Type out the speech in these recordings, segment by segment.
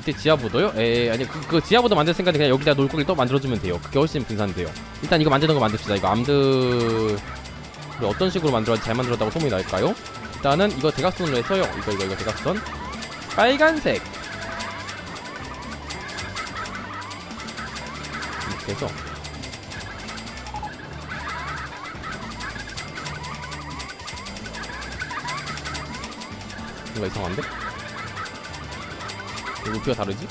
밑에 지하보도요? 에 아니 그, 그 지하보도 만들 생각에 그냥 여기다 놀고기를 또 만들어주면 돼요. 그게 훨씬 분산돼요. 일단 이거 만드는 거 만듭시다. 이거 암드 를 어떤 식으로 만들어야지 잘 만들었다고 소문이 날까요? 일단은 이거 대각선으로 해서요. 이거 이거 이거 대각선. 빨간색! 이렇게 해서. 뭔가 이상한데? 왜 높이가 다르지?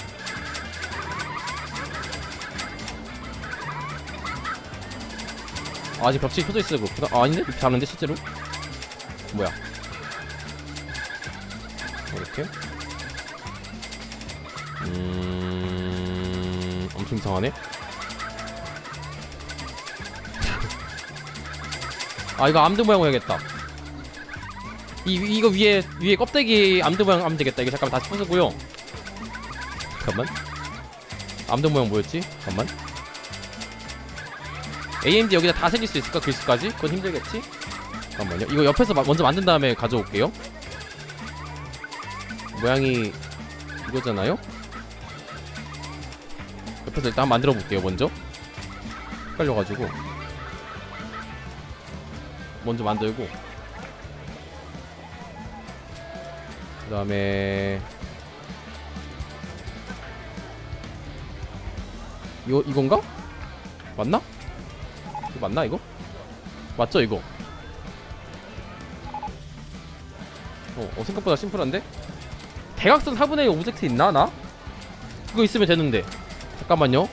아, 아직 벽지 켜져 있어서 그렇구나. 아, 아닌데? 높이 다른데 실제로? 뭐야? 이렇게? 음... 엄청 이상하네? 아 이거 암드 모양 해야겠다 이 이거 위에 위에 껍데기 암드 모양 하면 되겠다 이거 잠깐만 다시 부수고요 잠깐만 암드 모양 뭐였지? 잠깐만 AMD 여기다 다 새길 수 있을까 글씨까지? 그건 힘들겠지? 잠깐만요 이거 옆에서 마- 먼저 만든 다음에 가져올게요 모양이 이거잖아요? 옆에서 일단 만들어 볼게요 먼저 헷갈려가지고 먼저 만들고 그 다음에 이거 이건가? 맞나? 이거 맞나 이거? 맞죠 이거? 어, 어 생각보다 심플한데? 대각선 4분의 1 오브젝트 있나 나? 그거 있으면 되는데 잠깐만요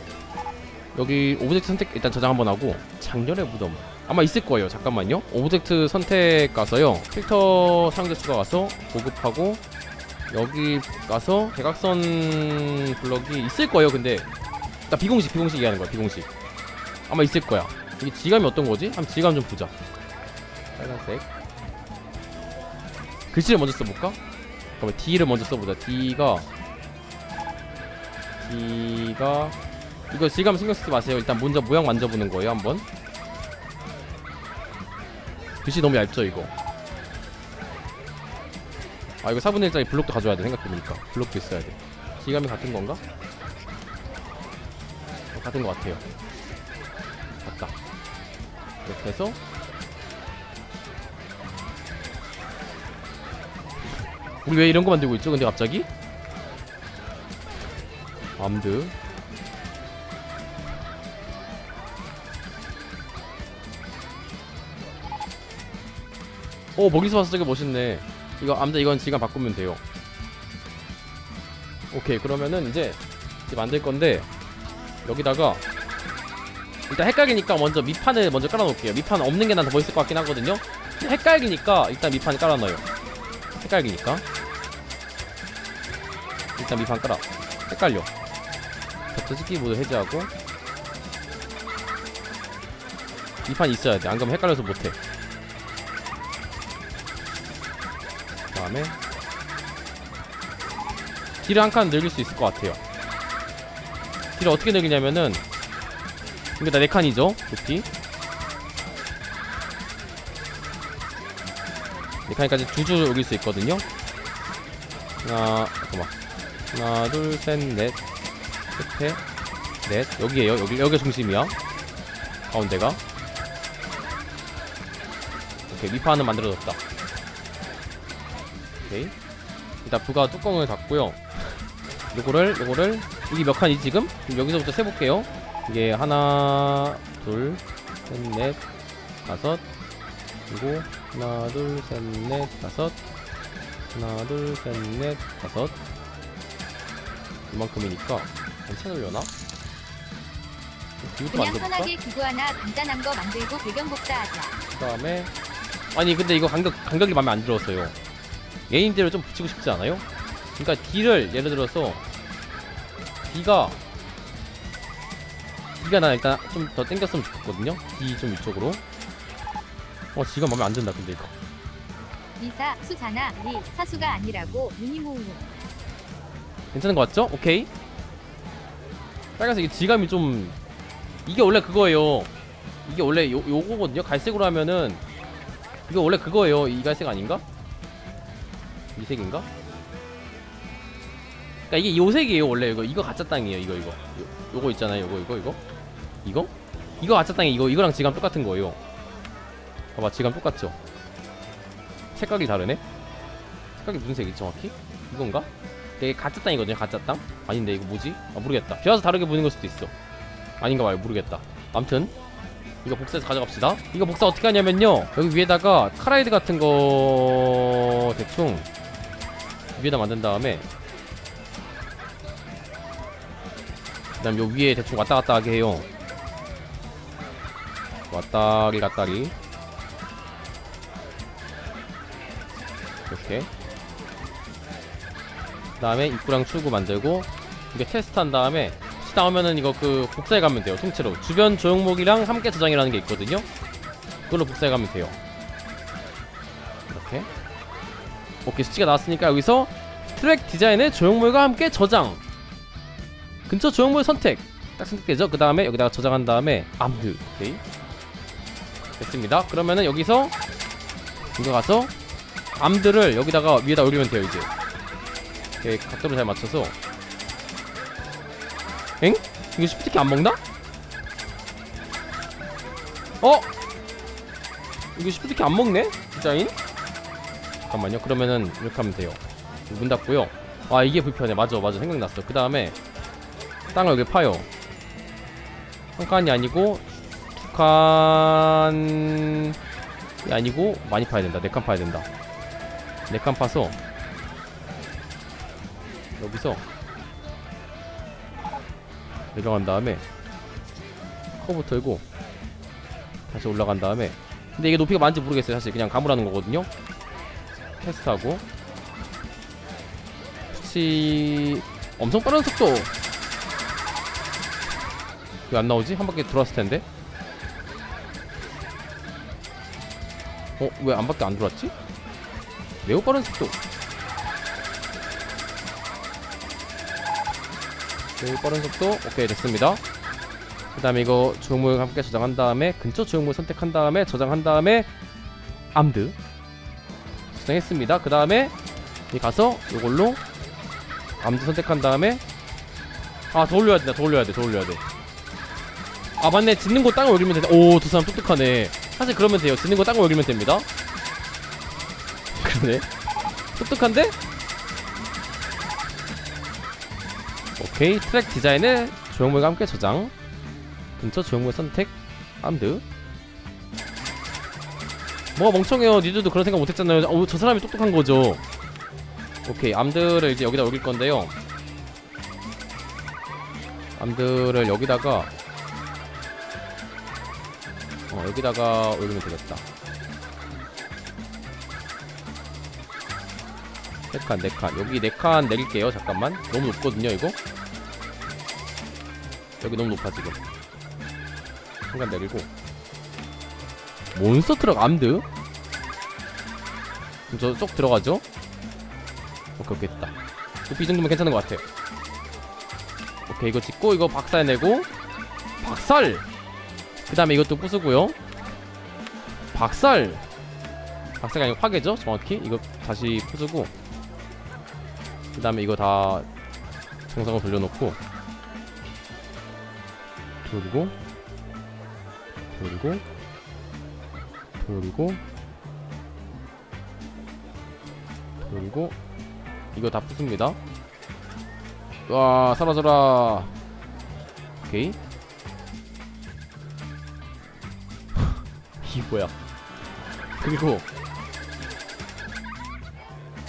여기 오브젝트 선택 일단 저장 한번 하고 작년의 무덤 아마 있을 거예요 잠깐만요 오브젝트 선택 가서요 필터 사용자 추가 가서 보급하고 여기 가서 대각선 블럭이 있을 거예요 근데 나 비공식 비공식 얘기하는 거야 비공식. 아마 있을 거야. 이게 질감이 어떤 거지? 한번 질감 좀 보자. 빨간색. 글씨를 먼저 써볼까? 잠깐만 D를 먼저 써보자. D가 D가 이거 질감 신경 쓰지 마세요. 일단 먼저 모양 만져보는 거예요 한번. 글씨 너무 얇죠 이거? 아 이거 4분의 1짜리 블록도 가져와야 돼 생각해보니까. 블록도 있어야 돼. 질감이 같은 건가? 어, 같은 것 같아요. 같다 이렇게 해서. 우리 왜 이런 거 만들고 있죠? 근데 갑자기? 암드. 오 먹이서 봤을 때 멋있네. 이거 암자 이건 시간 바꾸면 돼요. 오케이 그러면은 이제 이제 만들 건데 여기다가 일단 헷갈리니까 먼저 밑판을 먼저 깔아놓을게요. 밑판 없는 게 난 더 멋있을 것 같긴 하거든요. 근데 헷갈리니까 일단 밑판을 깔아놔요. 헷갈리니까. 일단 밑판 깔아. 헷갈려. 겹쳐지기 모두 해제하고. 밑판이 있어야 돼안 그러면 헷갈려서 못해. 다음에 딜을 한 칸 늘릴 수 있을 것 같아요 딜을 어떻게 늘리냐면은 이거 다 4칸이죠 높이. 4칸까지 두 줄 올릴 수 있거든요. 하나 잠깐만. 하나 둘셋넷. 끝에 넷. 여기에요. 여기 여기가 중심이야. 가운데가. 오케이 밑판은 만들어졌다. 오케이. 일단 부가 뚜껑을 닫고요. 요거를 요거를 이게 몇 칸이지 지금? 그럼 여기서부터 세볼게요 이게 하나 둘셋넷 다섯 그리고 하나 둘셋넷 다섯 하나 둘셋넷 다섯 이만큼이니까 괜찮으려나? 이것도 그냥 만들어볼까? 편하게 기구 하나 간단한 거 만들고 배경 복사하자. 그 다음에 아니 근데 이거 간격 간격이 마음에 안 들었어요. 예인대로 좀 붙이고 싶지 않아요? 그러니까 D를 예를 들어서 D가 D가 나 일단 좀 더 땡겼으면 좋겠거든요. D 좀 위쪽으로. 어 D가 마음에 안 든다 근데 이거. 리사, 수잖아, 리, 사수가 아니라고 유니모우. 괜찮은 거 같죠? 오케이. 빨간색 이 질감이 좀 이게 원래 그거예요. 이게 원래 요 요거거든요. 갈색으로 하면은 이거 원래 그거예요. 이 갈색 아닌가? 이 색인가? 그러니까 이게 요색이에요 원래 이거. 이거 가짜 땅이에요 이거 이거. 요, 요거 있잖아요 요거 이거 이거. 이거? 이거 가짜 땅이 이거 이거랑 질감 똑같은 거예요. 봐봐 질감 똑같죠? 색깔이 다르네? 색깔이 무슨 색이지 정확히? 이건가? 이게 가짜 땅이거든요 가짜 땅? 아닌데 이거 뭐지? 아 모르겠다. 비와서 다르게 보이는 걸 수도 있어. 아닌가 봐요 모르겠다. 암튼 이거 복사해서 가져갑시다. 이거 복사 어떻게 하냐면요. 여기 위에다가 카라이드 같은 거 대충 위에다 만든 다음에 다음 요 위에 대충 왔다 갔다 하게 해요. 왔다리 갔다리. 이렇게. 그 다음에 입구랑 출구 만들고 이게 테스트 한 다음에 혹시 나오면은 이거 그 복사해 가면 돼요 통째로. 주변 조형목이랑 함께 저장이라는 게 있거든요. 그걸로 복사해 가면 돼요. 이렇게. 오케이 수치가 나왔으니까 여기서 트랙 디자인의 조형물과 함께 저장 근처 조형물 선택 딱 선택되죠? 그 다음에 여기다가 저장한 다음에 암드 오케이. 됐습니다. 그러면은 여기서 이거 가서 암들을 여기다가 위에다 올리면 돼요 이제. 이렇게 각도를 잘 맞춰서. 엥? 이거 쉽게 안 먹나? 어? 이거 쉽게 안 먹네? 디자인? 잠깐만요. 그러면은 이렇게 하면 돼요. 문 닫고요. 아 이게 불편해. 맞아 맞아. 생각났어. 그 다음에 땅을 여기 파요. 한 칸이 아니고 두 칸이 아니고 많이 파야 된다. 네 칸 파야 된다. 네 칸 파서 여기서 내려간 다음에 커브 털고 다시 올라간 다음에 근데 이게 높이가 많은지 모르겠어요. 사실 그냥 감으라는 거거든요. 테스트하고. 수치 엄청 빠른 속도 왜 안 나오지? 한 바퀴 돌았을 텐데. 어? 왜한 바퀴 안 돌았지? 매우 빠른 속도. 매우 빠른 속도. 오케이 됐습니다. 그 다음에 이거 조형물 함께 저장한 다음에 근처 조형물 선택한 다음에 저장한 다음에 암드. 저장했습니다. 그 다음에 이 가서 이걸로 암드 선택한 다음에 아더 올려야 된다. 더 올려야 돼 더 올려야 돼 아 맞네. 짓는 거 땅을 올리면 된다 오두 사람 똑똑하네. 사실 그러면 돼요. 짓는 거 땅을 올리면 됩니다. 그러네. 똑똑한데? 오케이. 트랙 디자인에 조형물과 함께 저장. 근처 조형물 선택. 암드. 뭐가 멍청해요. 니들도 그런 생각 못했잖아요. 어, 저 사람이 똑똑한 거죠. 오케이. 암드를 이제 여기다 올릴 건데요. 암드를 여기다가 어 여기다가 올리면 되겠다. 네칸 네칸. 여기 네 칸 내릴게요. 잠깐만. 너무 높거든요 이거? 여기 너무 높아 지금. 한칸 내리고. 몬스터 트럭 암드? 그럼 저쪽 들어가죠? 오케이 오케이 됐다. 높이 이 정도면 괜찮은 것 같아요 오케이 이거 짓고 이거 박살내고. 박살 그 다음에 이것도 부수고요. 박살. 박살이 아니고 파괴죠 정확히. 이거 다시 부수고. 그 다음에 이거 다 정상으로 돌려놓고. 돌리고. 돌리고. 돌리고. 돌리고. 이거 다 부숩니다. 와 사라져라. 오케이 이 뭐야 그리고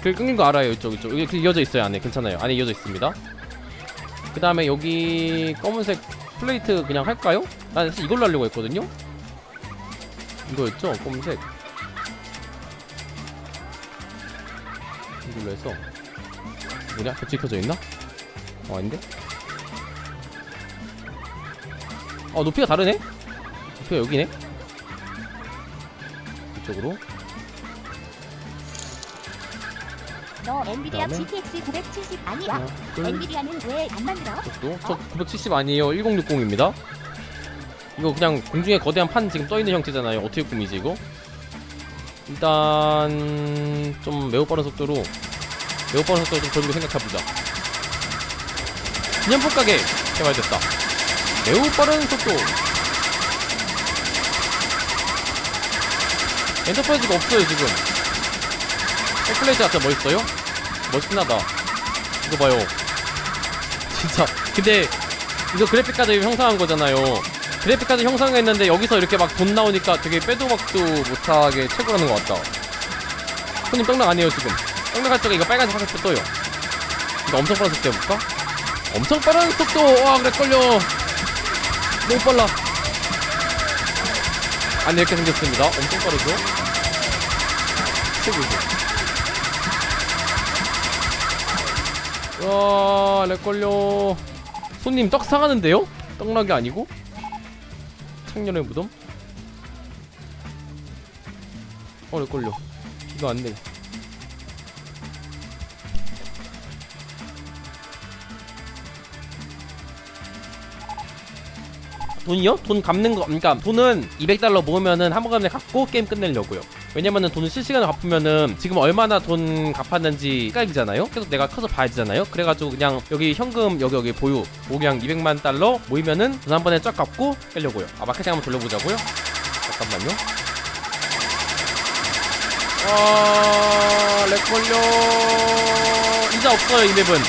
그 끊긴 거 알아요 이쪽 이쪽 여기 그 이어져 있어요 안에 괜찮아요 안에 이어져 있습니다 그 다음에 여기 검은색 플레이트 그냥 할까요? 난 사실 이걸로 하려고 했거든요 이거였죠 검은색 이걸로 해서 뭐냐? 겹치 켜져 있나? 어 아닌데? 어 높이가 다르네? 높이가 여기네? 이쪽으로. 너 엔비디아 그다음에? GTX 970 아니야? 하나 둘 엔비디아는 왜 안 만들어? 이쪽도? 저 970 아니에요. 1060입니다. 이거 그냥 공중에 거대한 판 지금 떠있는 형태잖아요. 어떻게 꾸미지 이거? 일단 좀 매우 빠른 속도로 매우 빠른 속도로 좀 돌리고 생각해보자. 기념품 가게 개발됐다. 매우 빠른 속도 엔터프라이즈가 없어요 지금. 엑플레이즈가 진짜 멋있어요? 하다 이거 봐요. 진짜. 근데 이거 그래픽카드 형상한 거잖아요. 그래픽카드 형상했는데 여기서 이렇게 막 돈 나오니까 되게 빼도 박도 못하게 채굴하는 것 같다. 손님 떡락 아니에요 지금. 떡락할 적에 이거 빨간색 화살표 떠요. 이거 엄청 빠른 속도 해볼까? 엄청 빠른 속도! 와 그래 걸려. 너무 빨라 아니 이렇게 생겼습니다 엄청 빠르죠 최고죠 와, 렉 걸려. 손님 떡 상하는데요? 떡락이 아니고? 창년의 무덤? 어, 렉 걸려. 이거 안 돼. 돈이요? 돈 갚는 거, 그러니까 돈은 200달러 모으면은 한 번에 갚고 게임 끝내려고요. 왜냐면은 돈을 실시간으로 갚으면은 지금 얼마나 돈 갚았는지 헷갈리잖아요? 계속 내가 커서 봐야 되잖아요? 그래가지고 그냥 여기 현금 여기 여기 보유 모기양 200만 달러 모이면은 돈 한 번에 쫙 갚고 빼려고요. 아 마케팅 한번 돌려보자고요? 잠깐만요. 아, 렉 걸려. 이자 없어요 이 맵은.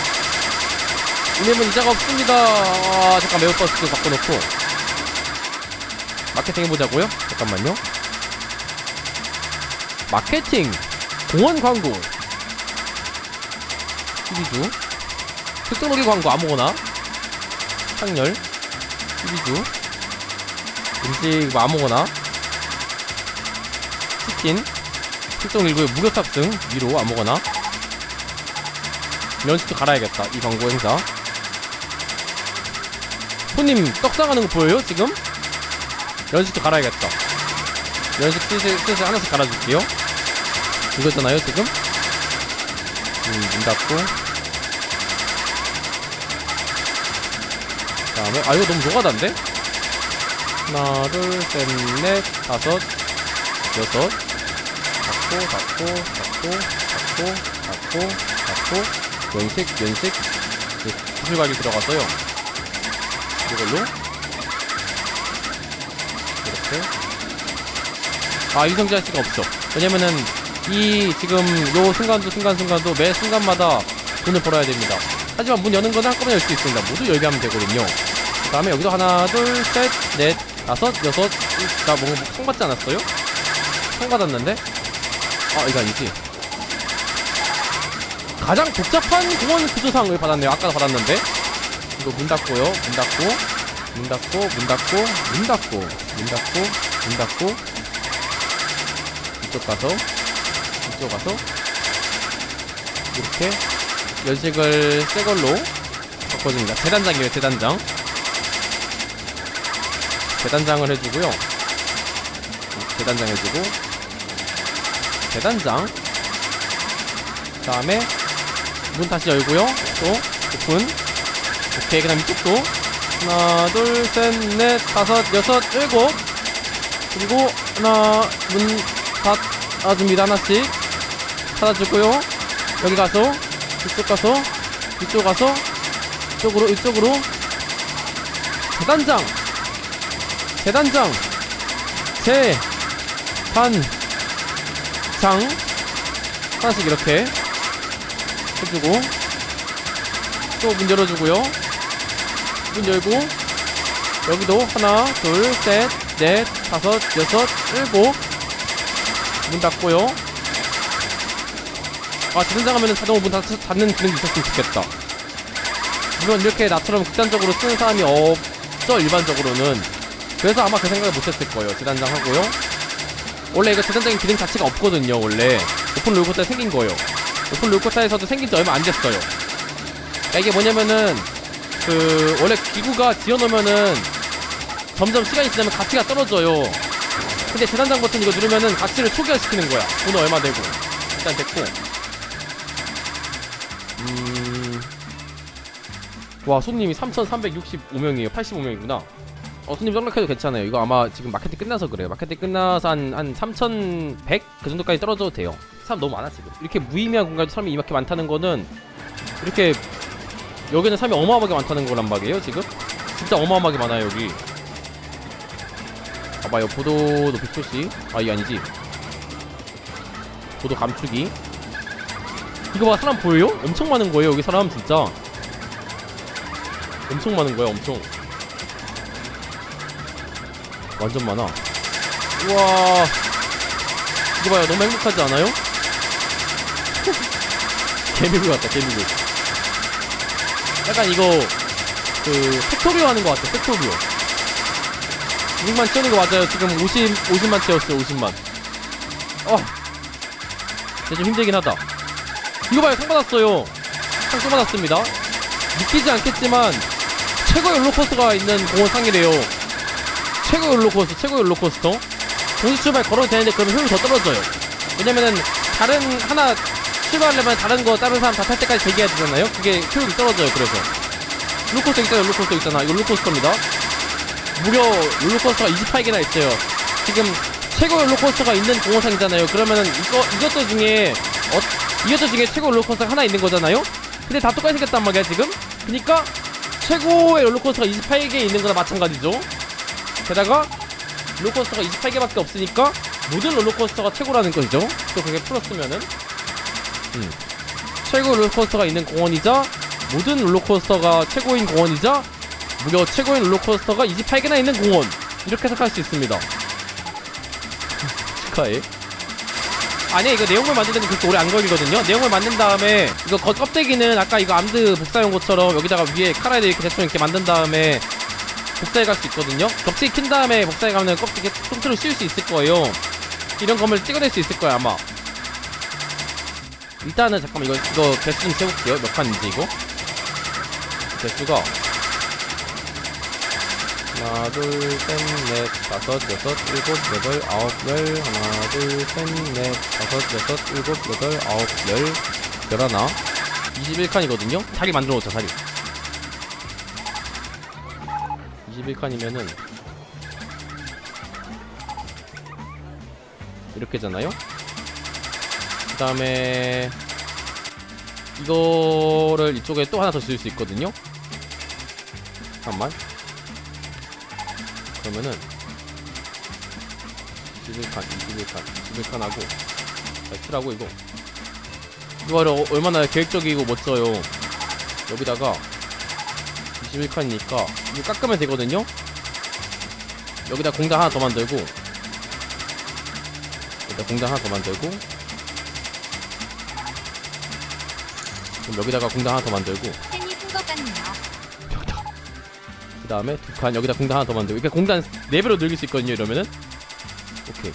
이 맵은 이자가 없습니다. 아, 잠깐 매우 버스 바꿔놓고. 마케팅 해보자고요? 잠깐만요. 마케팅. 공원 광고. 12주. 특정 놀이 광고 아무거나. 창렬. 12주. 음식 뭐 아무거나. 치킨. 특정 일구의 무료 탑승. 위로 아무거나. 연식도 갈아야겠다. 이 광고 행사. 손님 떡 싸가는 거 보여요 지금? 연식도 갈아야겠다. 연식 슬슬, 슬슬 하나씩 갈아줄게요. 이거잖아요 지금? 음, 문 닫고. 그 다음에 아 이거 너무 노가다인데? 하나 둘셋넷 다섯 여섯. 닫고 닫고 닫고 닫고 닫고 닫고. 연식 연식. 네, 기술각이 들어갔어요. 이걸로 아 유성지 할 수가 없어. 왜냐면은 이 지금 요 순간도 순간순간도 매 순간마다 돈을 벌어야 됩니다. 하지만 문 여는 거는 한꺼번에 열 수 있습니다. 모두 열게 하면 되거든요. 그 다음에 여기도 하나 둘셋넷 다섯 여섯. 일- 나 뭔가 상 받지 않았어요? 상 받았는데? 아 이거 아니지. 가장 복잡한 공원 구조상을 받았네요. 아까 받았는데. 이거 문 닫고요. 문 닫고 문 닫고 문 닫고 문 닫고 문 닫고 문 닫고 이쪽 가서 이쪽 가서 이렇게 연식을 새 걸로 바꿔줍니다. 재단장이에요, 재단장. 재단장을 해주고요. 재단장 해주고 재단장. 그 다음에 문 다시 열고요. 또 오픈. 오케이, 그 다음 이쪽도 하나, 둘, 셋, 넷, 다섯, 여섯, 일곱. 그리고 하나 문 닫아줍니다 하나씩 닫아주고요. 여기 가서 이쪽 가서 이쪽 가서 이쪽으로 이쪽으로. 재단장. 재단장. 재단장. 하나씩 이렇게 해주고 또 문 열어주고요 문 열고 여기도 하나 둘 셋 넷 다섯 여섯 일곱 문 닫고요. 아 재단장 하면은 자동으로 문 닫, 닫는 기능이 있었으면 좋겠다. 물론 이렇게 나처럼 극단적으로 쓰는 사람이 없죠 일반적으로는. 그래서 아마 그 생각을 못했을 거예요 재단장 하고요. 원래 이거 재단장의 기능 자체가 없거든요 원래. 오픈 롤코타에 생긴 거예요. 오픈 롤코타에서도 생긴 지 얼마 안 됐어요. 그러니까 이게 뭐냐면은 그 원래 기구가 지어놓으면은 점점 시간이 지나면 가치가 떨어져요. 근데 재단장 버튼 이거 누르면은 가치를 초기화시키는 거야. 돈 얼마 내고. 일단 됐고. 음... 와 손님이 3365명이에요. 85명이구나. 어 손님 떡락해도 괜찮아요. 이거 아마 지금 마케팅 끝나서 그래요. 마케팅 끝나서 한, 한 3100? 그 정도까지 떨어져도 돼요. 사람 너무 많아 지금. 이렇게 무의미한 공간에 사람이 이렇게 많다는 거는 이렇게 여기는 사람이 어마어마하게 많다는 거란 말이에요 지금? 진짜 어마어마하게 많아요 여기. 봐봐요 보도 높이 표시 아 이게 아니지. 보도 감추기 이거 봐 사람 보여요? 엄청 많은 거예요 여기 사람 진짜. 엄청 많은 거야 엄청. 완전 많아. 우와. 이거 봐요 너무 행복하지 않아요? 개미굴 같다 개미굴 약간 이거 그 팩토리오 하는 것 같아 팩토리오 6만 채우는 거 맞아요. 지금 50, 50만 채웠어요 50만. 어. 근데 좀 힘들긴 하다. 이거 봐요 상 받았어요. 상 또 받았습니다. 믿기지 않겠지만 최고의 롤러코스터가 있는 공원 상이래요. 최고의 롤러코스터 최고의 롤러코스터. 동시 출발 걸어도 되는데 그러면 효율이 더 떨어져요. 왜냐면은 다른 하나 출발하려면 다른 거 다른 사람 다 탈 때까지 대기해야 되잖아요? 그게 효율이 떨어져요 그래서. 롤러코스터 있잖아요 롤러코스터 있잖아. 롤러코스터입니다. 무려 롤러코스터가 28개나 있어요. 지금 최고 롤러코스터가 있는 공원상이잖아요. 그러면은 이거 이것도 중에 어, 이것도 중에 최고 롤러코스터가 하나 있는 거잖아요? 근데 다 똑같이 생겼단 말이야 지금? 그니까 최고의 롤러코스터가 28개 있는 거나 마찬가지죠. 게다가 롤러코스터가 28개밖에 없으니까 모든 롤러코스터가 최고라는 것이죠. 또 그게 풀었으면은 음. 최고 롤러코스터가 있는 공원이자 모든 롤러코스터가 최고인 공원이자 무려 최고인 롤러코스터가 28개나 있는 공원. 이렇게 해석할 수 있습니다. 축하해. 아니 이거 내용물 만드는 게 그렇게 오래 안 걸리거든요. 내용물 만든 다음에 이거 겉 껍데기는 아까 이거 암드 복사용 것처럼 여기다가 위에 카라에 이렇게 대충 이렇게 만든 다음에 복사해 갈 수 있거든요. 겹치기 킨 다음에 복사해 가면 껍데기 통째로 씌울 수 있을 거예요. 이런 검을 찍어낼 수 있을 거야 아마 일단은 잠깐만 이거 이거 개수 좀 세볼게요. 몇 칸인지 이거? 개수가. 하나 둘셋넷 다섯 여섯 일곱 여덟 아홉 열. 하나 둘셋넷 다섯 여섯 일곱 여덟 아홉 열. 열하나? 21칸이거든요? 자리 만들어 놓자 자리. 21칸이면은 이렇게잖아요 그 다음에 이거를 이쪽에 또 하나 더 지을 수 있거든요. 잠깐만. 그러면은 21칸 21칸 21칸 하고 X라고 이거. 이거 어- 얼마나 계획적이고 멋져요. 여기다가 21칸이니까 이거 깎으면 되거든요. 여기다 공단 하나 더 만들고 여기다 공단 하나 더 만들고 그럼 여기다가 공단 하나 더 만들고. 팬이 큰것 같네요. 여기다 그 다음에 두 칸 여기다 공단 하나 더 만들고. 이렇게 공단 4배로 늘릴 수 있거든요 이러면은. 오케이.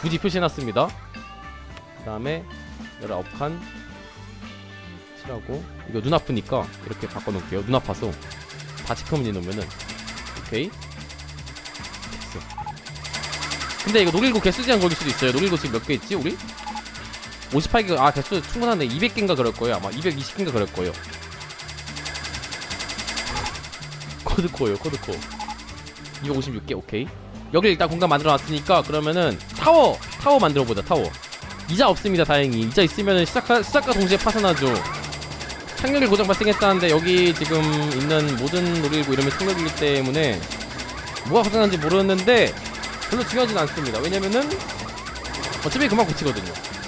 굳이 표시해놨습니다. 그 다음에 19칸 칠하고. 이거 눈 아프니까 이렇게 바꿔놓을게요. 눈 아파서. 바치커뮤니 놓으면은. 오케이. 됐어. 근데 이거 녹일고 개수 제한 걸릴 수도 있어요. 녹일고 지금 몇 개 있지 우리? 58개 아 개수 충분하네 200개인가 그럴 거예요 아마. 220개인가 그럴 거예요. 코드코어요 코드코어 256개 오케이. 여기 일단 공간 만들어 놨으니까 그러면은 타워 타워 만들어 보자 타워. 이자 없습니다 다행히. 이자 있으면은 시작하, 시작과 동시에 파산하죠. 착륙일 고장 발생했다는데 여기 지금 있는 모든 놀이기구 이름이 착륙이기 때문에 뭐가 고장난지 모르는데 별로 중요하진 않습니다. 왜냐면은 어차피 그만 고치거든요. 음,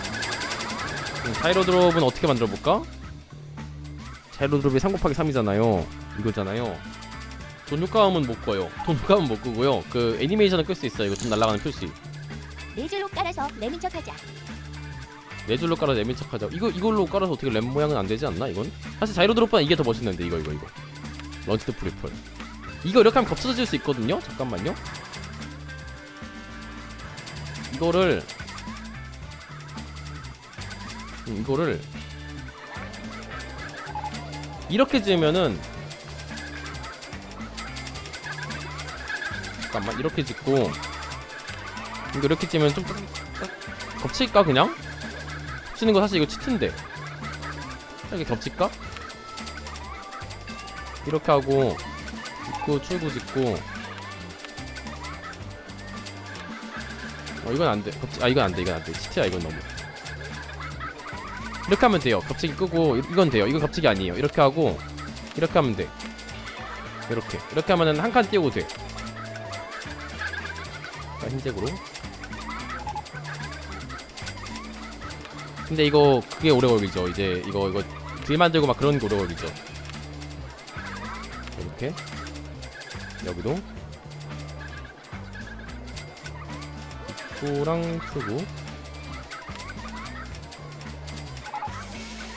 자이로 드롭은 어떻게 만들어 볼까? 자이로 드롭이 3 곱하기 3이잖아요 이거잖아요 돈 효과음은 못 꺼요. 돈 효과음은 못 끄고요. 그 애니메이션을 끌수 있어요. 이거 돈 날아가는 표시. 네 줄로 깔아서 내민 척하자. 네 줄로 깔아서 내민 척하자. 이거 이걸로 깔아서 어떻게 램 모양은 안 되지 않나? 이건 사실 자이로 드롭보다 이게 더 멋있는데 이거 이거 이거. 런치드 프리플. 이거 이렇게 하면 겹쳐질 수 있거든요. 잠깐만요. 이거를 음, 이거를 이렇게 지으면은 잠깐만 이렇게 짓고 이거 이렇게 찌면 좀 겹칠까 그냥? 겹치는 거 사실 이거 치트인데. 이렇게 겹칠까? 이렇게 하고 입구 출구 짓고. 어 이건 안돼. 아 이건 안돼 이건 안돼. 치트야 이건 너무 이렇게 하면 돼요. 겹치기 끄고 이- 이건 돼요. 이건 겹치기 아니에요. 이렇게 하고 이렇게 하면 돼. 이렇게. 이렇게 하면은 한 칸 띄우고 돼. 자, 흰색으로. 근데 이거 그게 오래 걸리죠. 이제 이거 이거 길 만들고 막 그런 게 오래 걸리죠. 이렇게. 여기도. 입구랑 출구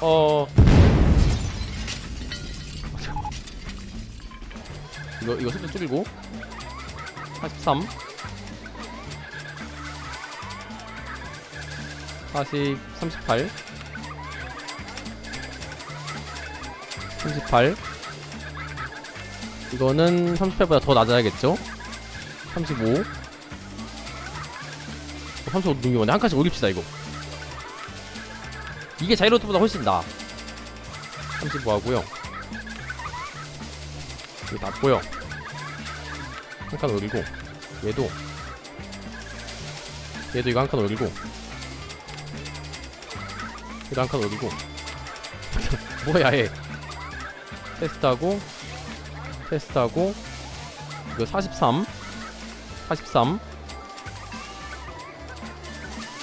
어. 이거 이거 속도 줄이고. 43 40 38 38 이거는 38보다 더 낮아야겠죠? 35 35 눈이 오네. 한 칸씩 올립시다 이거 이게 자이로트보다 훨씬 나아. 35 하고요. 이거 낮고요. 한칸 올리고 얘도. 얘도 이거 한 칸 올리고. 얘도 한 칸 올리고. 뭐야 얘. 테스트하고 테스트하고 이거 43 43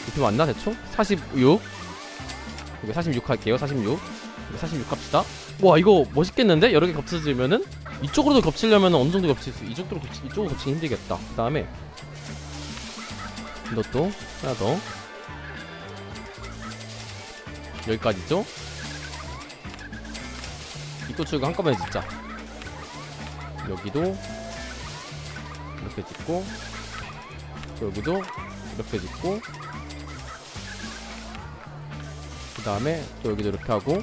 이렇게 맞나 대충? 46 이거 46 할게요 46 이거 46 합시다. 와 이거 멋있겠는데? 여러 개 겹쳐지면은? 이쪽으로도 겹치려면 어느 정도 겹칠 수 이쪽으로 겹치 이쪽으로 겹치기 힘들겠다. 그 다음에 이것도 하나 더. 여기까지죠? 입구 출구 한꺼번에 짓자. 여기도 이렇게 짓고 여기도 이렇게 짓고 다음에 또 여기도 이렇게 하고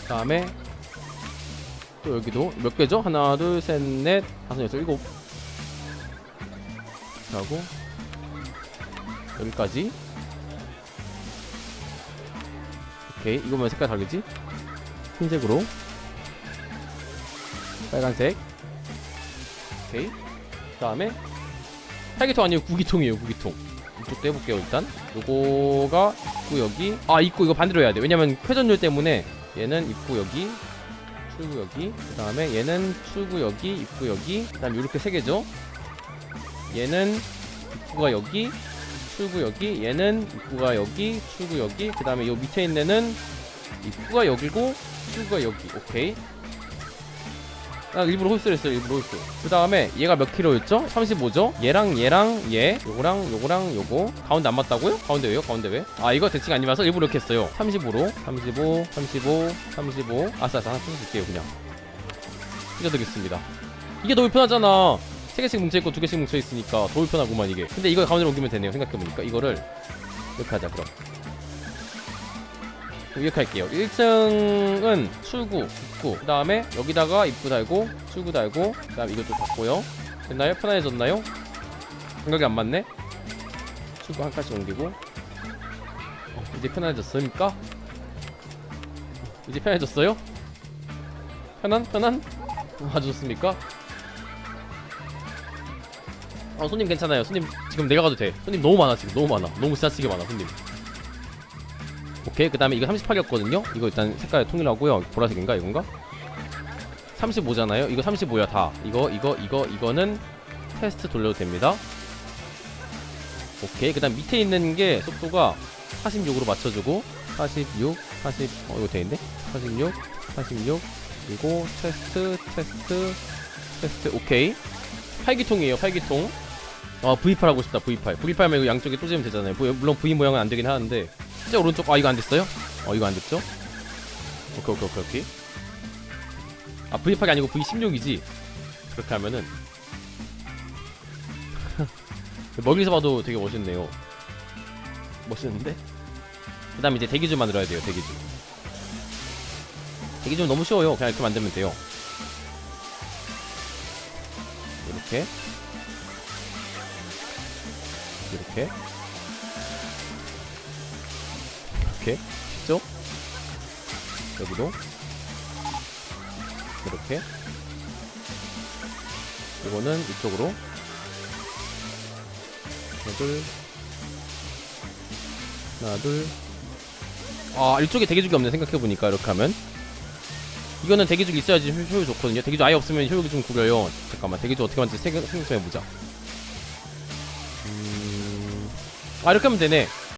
그 다음에 또 여기도 몇 개죠? 하나 둘셋넷 다섯 여섯 일곱. 이렇게 하고 여기까지. 오케이. 이거면 색깔 다르지? 흰색으로. 빨간색. 오케이. 그 다음에 팔기통 아니고 구기통이에요 구기통 이쪽도 해볼게요 일단. 요거가 입구 여기. 아 입구 이거 반대로 해야 돼. 왜냐면 회전율 때문에 얘는 입구 여기 출구 여기. 그 다음에 얘는 출구 여기 입구 여기. 그 다음에 이렇게 세 개죠. 얘는 입구가 여기 출구 여기. 얘는 입구가 여기 출구 여기. 그 다음에 요 밑에 있는 애는 입구가 여기고 출구가 여기. 오케이 아 일부러 홀수를 했어요 일부러 홀수. 그 다음에 얘가 몇 킬로였죠? 35죠? 얘랑 얘랑 얘 요거랑 요거랑 요거. 가운데 안 맞다고요? 가운데 왜요? 가운데 왜? 아 이거 대칭 아니라서 일부러 이렇게 했어요. 35로. 35 35 35 아싸 아싸 하나 풀어줄게요 그냥. 찢어드리겠습니다. 이게 더 불편하잖아. 세 개씩 뭉쳐있고 두 개씩 뭉쳐있으니까 더 불편하구만 이게. 근데 이걸 가운데로 옮기면 되네요 생각해보니까. 이거를 이렇게 하자 그럼 이렇게 할게요 1층은 출구 입구 그 다음에 여기다가 입구 달고 출구 달고 그 다음에 이것도 닫고요 됐나요? 편안해졌나요? 생각이 안 맞네 출구 한 칸씩 옮기고 어, 이제 편안해졌습니까? 이제 편해졌어요? 편안? 편안? 아주 좋습니까? 어 손님 괜찮아요 손님 지금 내가 가도 돼 손님 너무 많아 지금 너무 많아 너무 지나치게 많아 손님 오케이 그 다음에 이거 38이었거든요. 이거 일단 색깔 통일하고요. 보라색인가 이건가? 35잖아요. 이거 35야 다. 이거 이거 이거 이거는 테스트 돌려도 됩니다. 오케이 그 다음 밑에 있는 게 속도가 46으로 맞춰주고 46 40 어 이거 돼있네? 46 46 그리고 테스트 테스트 테스트 오케이. 8기통이에요 8기통. 아 V8 하고 싶다 V8 V8 하면 이거 양쪽에 또 재면 되잖아요. V- 물론 V 모양은 안 되긴 하는데 진짜 오른쪽 아 이거 안 됐어요? 어 이거 안 됐죠? 오케이 오케이 오케이 오케이. 아 V8이 아니고 V16이지? 그렇게 하면은. 멀리서 봐도 되게 멋있네요. 멋있는데? 그 다음 이제 대기줄 만들어야 돼요 대기줄 대기줄 너무 쉬워요. 그냥 이렇게 만들면 돼요. 이렇게. 이렇게 여기도. 이렇게. 이거는 이쪽으로. 하나 둘. 하나 둘. 아 이쪽에 대기죽이 없네 생각해보니까 이렇게 하면. 이거는 대기죽 있어야지 효, 효율 좋거든요. 대기죽 아예 없으면 효율이 좀 구려요. 잠깐만 대기죽 어떻게 만지 생각 좀 해보자. 음... 아 이렇게 하면 되네